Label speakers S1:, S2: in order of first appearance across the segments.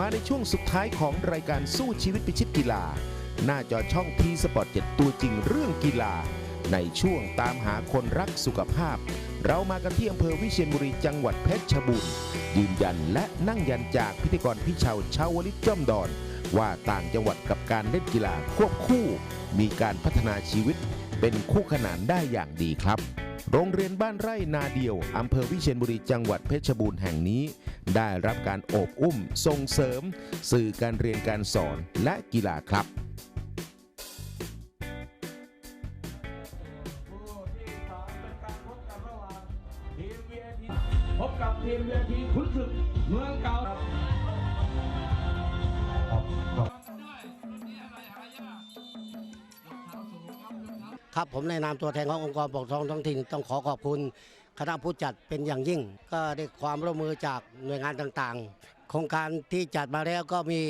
S1: มาในช่วงสุดท้ายของรายการสู้ชีวิตพิชิตกีฬา หน้าจอช่องทีสปอร์ตเจ็ดตัวจริงเรื่องกีฬา ในช่วงตามหาคนรักสุขภาพ เรามากันที่อำเภอวิเชียรบุรีจังหวัดเพชรบูรณ์ยืนยันและนั่งยันจากพิธีกรพี่ชาวชาวลิตจ้อมดอน ว่าต่างจังหวัดกับการเล่นกีฬาควบคู่ มีการพัฒนาชีวิตเป็นคู่ขนานได้อย่างดีครับ โรงเรียนบ้านไร่นาเดียว อำเภอวิเชียรบุรีจังหวัดเพชรบูรณ์แห่งนี้ ได้รับการโอบอุ้มส่งเสริม สื่อการเรียนการสอนและกีฬาครับ
S2: ครับ
S3: ผมในนามตัวแทนขององค์กรปกครองท้องถิ่นต้องขอขอบคุณคณะผู้จัดเป็นอย่างยิ่ง ก็ได้ความร่วมมือจากหน่วยงานต่างๆ โครงการที่จัดมาแล้วก็มี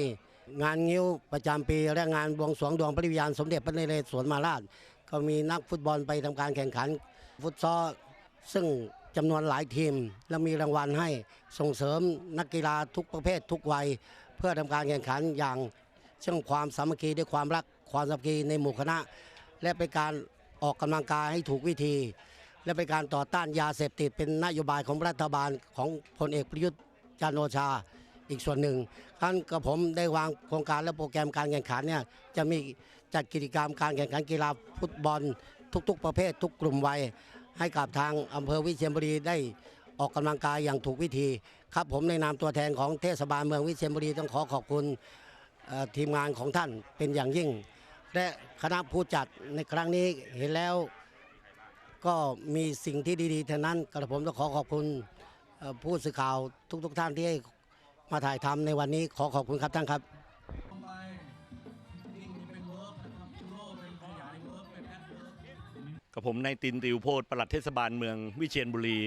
S3: งานงิ้วประจำปี และงานบวงสรวงดวงพระวิญญาณสมเด็จพระนเรศวรมาราช ก็มีนักฟุตบอลไปทำการแข่งขัน ฟุตซอลซึ่งจำนวนหลายทีม และมีรางวัลให้ส่งเสริมนักกีฬาทุกประเภททุกวัย เพื่อทำการแข่งขันอย่างเชื่องความสามัคคีด้วยความรักความสามัคคีในหมู่คณะ และเป็นการ ออกกำลังกายให้ถูกวิธี และเป็นการต่อต้านยาเสพติดเป็นนโยบายของรัฐบาลของพลเอกประยุทธ์จันโอชาอีกส่วนหนึ่งท่านกับผมได้วางโครงการและโปรแกรมการแข่งขันเนี่ยจะมีจัดกิจกรรมการแข่งขันกีฬาฟุตบอล ทุก ๆ ประเภท ทุกกลุ่มวัยให้กับทางอำเภอวิเชียรบุรีได้ออกกำลังกายอย่างถูกวิธี ครับผมในนามตัวแทนของเทศบาลเมืองวิเชียรบุรีต้องขอขอบคุณทีมงานของท่านเป็นอย่างยิ่ง และคณะผู้จัดในครั้งนี้เห็นแล้วก็มีสิ่งที่ดีๆทั้งนั้นกระผมต้องขอขอบคุณผู้สื่อข่าวทุก ๆ ท่านที่ให้มาถ่ายทำในวันนี้ขอขอบคุณครับท่านครับ
S4: กับผมนายตินติวโพธปลัดเทศบาลเมืองวิเชียรบุรี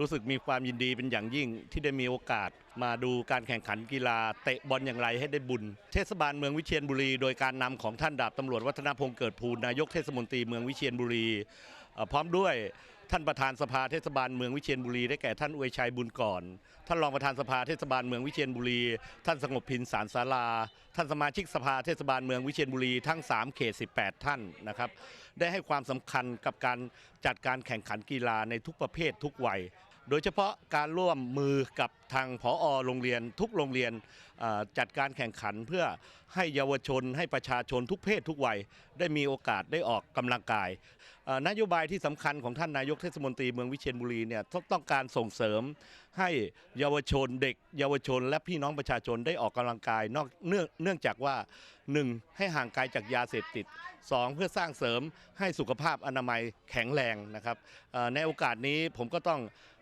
S4: รู้สึกมีความยินดีเป็นอย่างยิ่งที่ได้มีโอกาส มาดูการแข่งขันกีฬา เตะบอลอย่างไรให้ได้บุญ เทศบาลเมืองวิเชียรบุรี โดยการนำของท่านดาบตำรวจวัฒนพงศ์เกิดภูนายกเทศมนตรีเมืองวิเชียรบุรี พร้อมด้วยท่านประธานสภาเทศบาลเมืองวิเชียรบุรีได้แก่ท่านอวยชัยบุญก่อน ท่านรองประธานสภาเทศบาลเมืองวิเชียรบุรี ท่านสงบพินสารสาราท่านสมาชิกสภาเทศบาลเมืองวิเชียรบุรีทั้ง 3 เขต 18 ท่านนะครับ ได้ให้ความสำคัญกับการจัดการแข่งขันกีฬาในทุกประเภททุกวัย โดยเฉพาะการร่วมมือกับทางผอโรงเรียนทุกโรงเรียนจัดการแข่งขันเพื่อให้เยาวชนให้ประชาชนทุกเพศทุกวัย ได้มีโอกาสได้ออกกำลังกาย นโยบายที่สำคัญของท่านนายกเทศมนตรีเมืองวิเชียรบุรีเนี่ยต้องการส่งเสริมให้เยาวชนเด็ก เยาวชน และพี่น้องประชาชนได้ออกกำลังกายนอกเนื่องเนื่องจากว่า 1. ให้ห่างไกลจากยาเสพติด 2. เพื่อสร้างเสริมให้สุขภาพอนามัยแข็งแรงนะครับในโอกาสนี้ผมก็ต้อง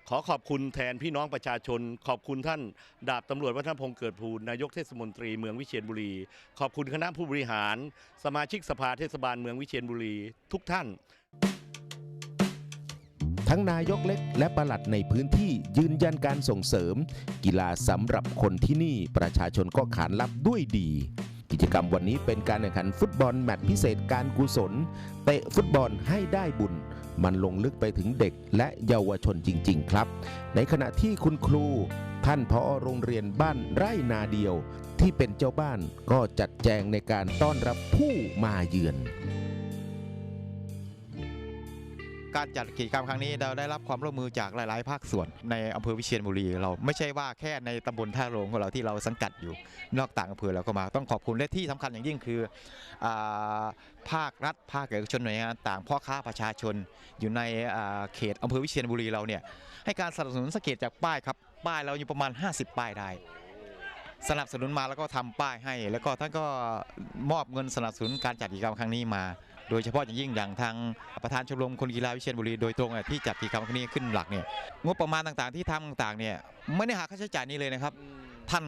S4: ขอขอบคุณแทนพี่น้องประชาชน ขอบคุณท่านดาบตำรวจวัฒนพงศ์เกิดภูนายกเทศมนตรีเมืองวิเชียรบุรี ขอบคุณคณะผู้บริหาร สมาชิกสภาเทศบาลเมืองวิเชียรบุรี ทุกท่าน
S1: ทั้งนายกเล็กและประหลัดในพื้นที่ยืนยันการส่งเสริม กีฬาสำหรับคนที่นี่ประชาชนก็ขานรับด้วยดีกิจกรรมวันนี้เป็นการแข่งขันฟุตบอลแมตช์พิเศษการกุศล เตะฟุตบอลให้ได้บุญ มันลงลึกไปถึงเด็กและเยาวชนจริง ๆ ครับ ในขณะที่คุณครู ท่านพอโรงเรียนบ้านไร่นาเดียว ที่เป็นเจ้าบ้านก็จัดแจงในการต้อนรับผู้มาเยือน
S5: การจัดกิจกรรมครั้งนี้เราได้รับความร่วมมือจากหลาย ๆ ภาคส่วนในอำเภอวิเชียรบุรีเราไม่ใช่ว่าแค่ในตำบลท่าโรงของเราที่เราสังกัดอยู่ นอกต่างอำเภอเราก็มาต้องขอบคุณและที่สำคัญอย่างยิ่งคืออภาครัฐภาคเอกชนหน่วยงานต่างพ่อค้าประชาชน อยู่ในเขตอำเภอวิเชียรบุรีเราเนี่ยให้การสนับสนุนสังเกตจากป้ายครับป้ายเราอยู่ประมาณ 50 ป้ายได้สนับสนุนมาแล้วก็ทำป้ายให้ แล้วก็ท่านก็มอบเงินสนับสนุนการจัดกิจกรรมครั้งนี้มา โดยเฉพาะอย่างยิ่งอย่างทางประธานชมรมคนกีฬาวิเชียรบุรีโดยตรงที่จัดกิจกรรมครั้งนี้ขึ้นหลักเนี่ยงบประมาณต่างๆที่ทำต่างๆเนี่ยไม่ได้หาค่าใช้จ่ายนี้เลยนะครับ ท่าน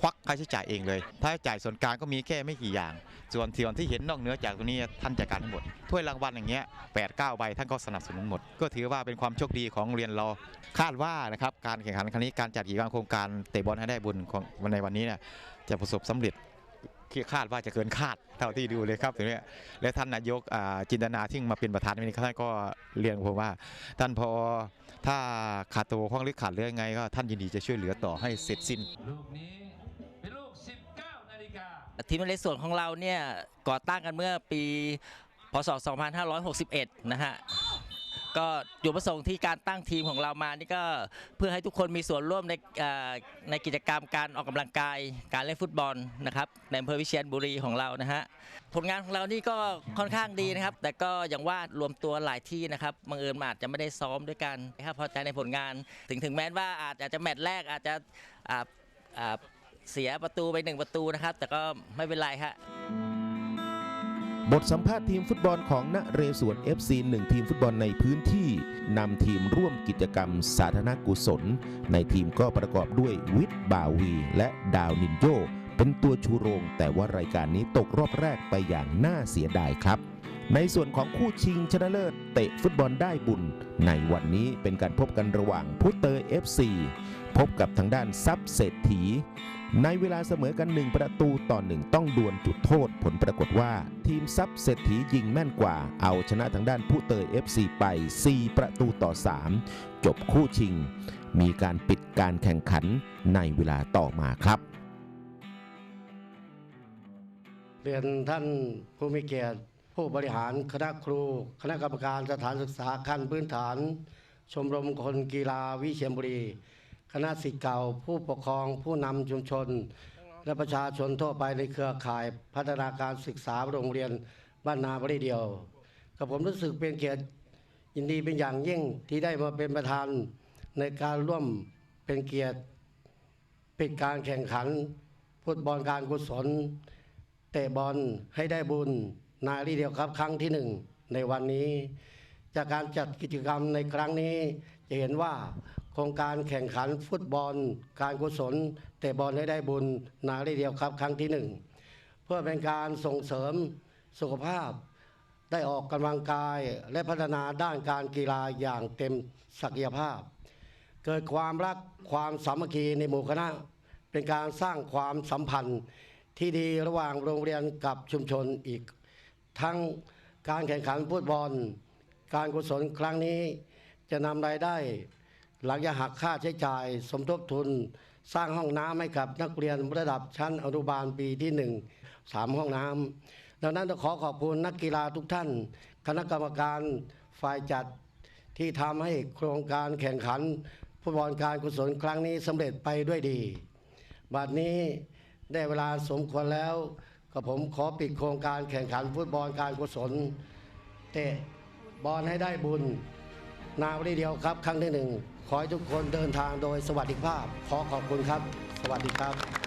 S5: ควักค่าใช้จ่ายเองเลยค่าใช้จ่ายส่วนกลางก็มีแค่ไม่กี่อย่าง ส่วนส่วนที่เห็นนอกเหนือจากตรงนี้ท่านจัดการทั้งหมดถ้วยรางวัลอย่างเงี้ยแปดเก้าใบท่านก็สนับสนุนหมด ก็ถือว่าเป็นความโชคดีของเรียนเราคาดว่านะครับการแข่งขันครั้งนี้การจัดกิจกรรมโครงการเตะบอลให้ได้บุญของในวันนี้เนี่ยจะประสบสำเร็จ คาดว่าจะเกินคาดเท่าที่ดูเลยครับตรงเนี้ยและท่านนายกอ่าจินตนาที่มาเป็นประธานในวันนี้ท่านก็เรียนผมว่า ท่านพอถ้าขาดตัวข้องหรือขาดเรื่องไงก็ท่านยินดีจะช่วยเหลือต่อให้เสร็จสิ้น
S2: ลูกนี้เป็นลูก
S6: ทีมนเรศวรของเราเนี่ยก่อตั้งกันเมื่อปีพศ 2561 นะฮะ ก็จุดประสงค์ที่การตั้งทีมของเรามานี่ก็เพื่อให้ทุกคนมีส่วนร่วมในในกิจกรรมการออกกำลังกาย การเล่นฟุตบอลนะครับในอำเภอวิเชียรบุรีของเรานะฮะผลงานของเรานี่ก็ค่อนข้างดีนะครับ แต่ก็อย่างว่ารวมตัวหลายที่นะครับบังเอิญอาจจะไม่ได้ซ้อมด้วยกันนะครับพอใจในผลงานถึงถึงแม้ว่าอาจจะแมตช์แรกอาจจะเสียประตูไปหนึ่งประตูนะครับ แต่ก็ไม่เป็นไรฮะ
S1: บ บทสัมภาษณ์ทีมฟุตบอลของนเรศวร FC หนึ่งทีมฟุตบอลในพื้นที่นำทีมร่วมกิจกรรมสาธารณกุศล ในทีมก็ประกอบด้วยวิทย์บาวี และดาวนินโยเป็นตัวชูโรง แต่ว่ารายการนี้ตกรอบแรกไปอย่างน่าเสียดายครับ ในส่วนของคู่ชิงชนะเลิศเตะฟุตบอลได้บุญ ในวันนี้เป็นการพบกันระหว่างพุเตอร์ FC พบกับทางด้านซับเศรษฐี ในเวลาเสมอกันหนึ่งประตูต่อหนึ่งต้องดวลจุดโทษ ผลปรากฏว่า ทีมซับเศรษฐียิงแม่นกว่า เอาชนะทางด้านผู้เตย FC ไป 4 ประตูต่อ 3 จบคู่ชิง มีการปิดการแข่งขันในเวลาต่อมาครับ
S3: เรียนท่านผู้มีเกียรติผู้บริหารคณะครู คณะกรรมการสถานศึกษาขั้นพื้นฐาน ชมรมคนกีฬาวิเชียรบุรี คณะสิทธิ์เก่า ผู้ปกครองผู้นำชุมชน และประชาชนทั่วไปในเครือข่ายพัฒนาการศึกษาโรงเรียนบ้านนาบริเดียวกับผมรู้สึกเป็นเกียรติยินดีเป็นอย่างยิ่งที่ได้มาเป็นประธานในการร่วมเป็นเกียรติปิดการแข่งขันฟุตบอลการกุศล เตะบอลให้ได้บุญนารีเดียวครับ ครั้งที่หนึ่งในวันนี้ จากการจัดกิจกรรมในครั้งนี้จะเห็นว่า โครงการแข่งขันฟุตบอล การกุศลเตะบอลให้ได้บุญนารีเดียวครับ ครั้งที่หนึ่งเพื่อเป็นการส่งเสริมสุขภาพ ได้ออกกำลังกายและพัฒนาด้านการกีฬาอย่างเต็มศักยภาพ เกิดความรักความสามัคคีในหมู่คณะ เป็นการสร้างความสัมพันธ์ที่ดีระหว่างโรงเรียนกับชุมชนอีก ทั้งการแข่งขันฟุตบอล การกุศลครั้งนี้จะนำรายได้ หลังจากหักค่าใช้จ่าย สมทบทุน สร้างห้องน้ำให้กับนักเรียนระดับชั้นอนุบาลปีที่หนึ่งสามห้องน้ำดังนั้นต้องขอขอบคุณนักกีฬาทุกท่าน คณะกรรมการฝ่ายจัดที่ทำให้โครงการแข่งขันฟุตบอลการกุศลครั้งนี้สำเร็จไปด้วยดี บัดนี้ได้เวลาสมควรแล้วก็ผมขอปิดโครงการแข่งขันฟุตบอลการกุศล เตะบอลให้ได้บุญนาวันเดียวครับ ครั้งที่หนึ่ง ขอให้ทุกคนเดินทางโดยสวัสดิภาพ ขอขอบคุณครับ สวัสดีครับ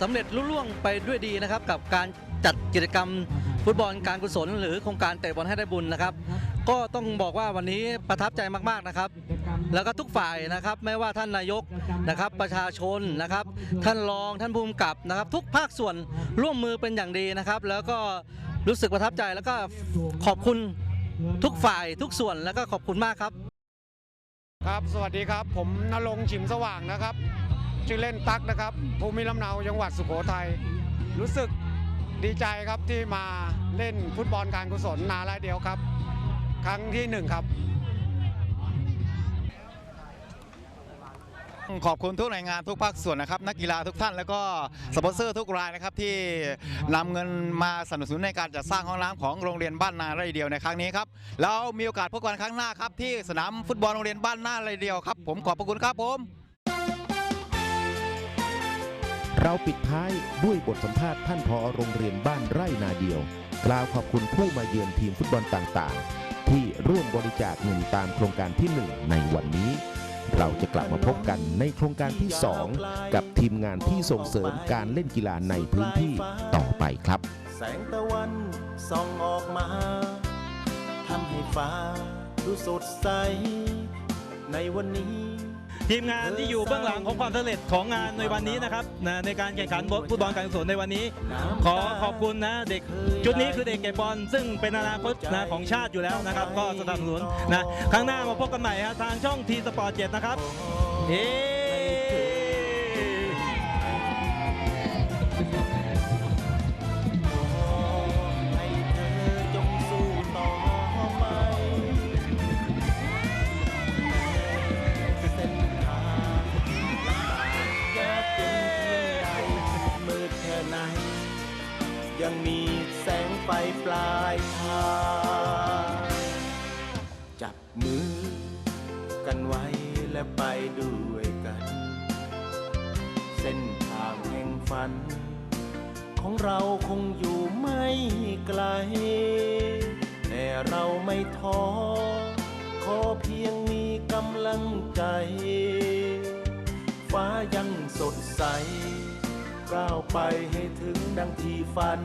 S7: สำเร็จลุล่วงไปด้วยดีนะครับ กับการจัดกิจกรรมฟุตบอลการกุศล หรือโครงการเตะบอลให้ได้บุญนะครับ ก็ต้องบอกว่าวันนี้ประทับใจมากๆนะครับ แล้วก็ทุกฝ่ายนะครับ ไม่ว่าท่านนายกนะครับ ประชาชนนะครับ ท่านรองท่านภูมิกับนะครับ ทุกภาคส่วนร่วมมือเป็นอย่างดีนะครับ แล้วก็รู้สึกประทับใจแล้วก็ขอบคุณทุกฝ่ายทุกส่วนแล้วก็ขอบคุณมากครับ
S8: ครับ สวัสดีครับ ผมนรงค์ฉิมสว่างนะครับ ชื่อเล่นตั๊กนะครับ ภูมิลำเนาจังหวัดสุโขทัยรู้สึกดีใจครับที่มาเล่นฟุตบอลการกุศลนาลายเดียวครับ ครั้งที่หนึ่งครับ
S5: ขอบคุณทุกหน่วยงานทุกภาคส่วนนะครับ นักกีฬาทุกท่านแล้วก็สปอนเซอร์ทุกรายนะครับที่นำเงินมาสนับสนุนในการจัดสร้างห้องน้ำของโรงเรียนบ้านนาไรเดียวในครั้งนี้ครับแล้วมีโอกาสพบกันครั้งหน้าครับที่สนามฟุตบอลโรงเรียนบ้านนาไรเดียวครับผมขอบพระคุณครับผม
S1: เราปิดท้ายด้วยบทสัมภาษณ์ท่านพอโรงเรียนบ้านไร่นาเดียว กล่าวขอบคุณผู้มาเยือนทีมฟุตบอลต่างๆ ที่ร่วมบริจาคเงินตามโครงการที่ 1 ในวันนี้ เราจะกลับมาพบกันในโครงการที่ 2 กับทีมงานที่ส่งเสริมการเล่นกีฬาในพื้นที่ต่อไปครับ
S9: แสงตะวันส่องออกมาทำให้ฟ้าดูสดใส ในวันนี้
S10: ทีมงานที่อยู่เบื้องหลังของความสำเร็จของงานในวันนี้นะครับนะในการแข่งขันฟุตบอลการกุศลในวันนี้ ขอขอบคุณนะเด็กชุดนี้คือเด็กเก็บบอลซึ่งเป็นอนาคตนะของชาติอยู่แล้วนะครับ ก็สนับสนุนนะครั้งหน้ามาพบกันใหม่ฮะทางช่องทีสปอร์ตเจ็ดนะครับเอ๊
S9: ยังมีแสงไฟปลายทางจับมือกันไว้และไปด้วยกัน เส้นทางแห่งฝัน ของเราคงอยู่ไม่ไกล แต่เราไม่ท้อขอเพียงมีกำลังใจ ฟ้ายังสดใส ก้าวไปให้ถึงดังที่ฝัน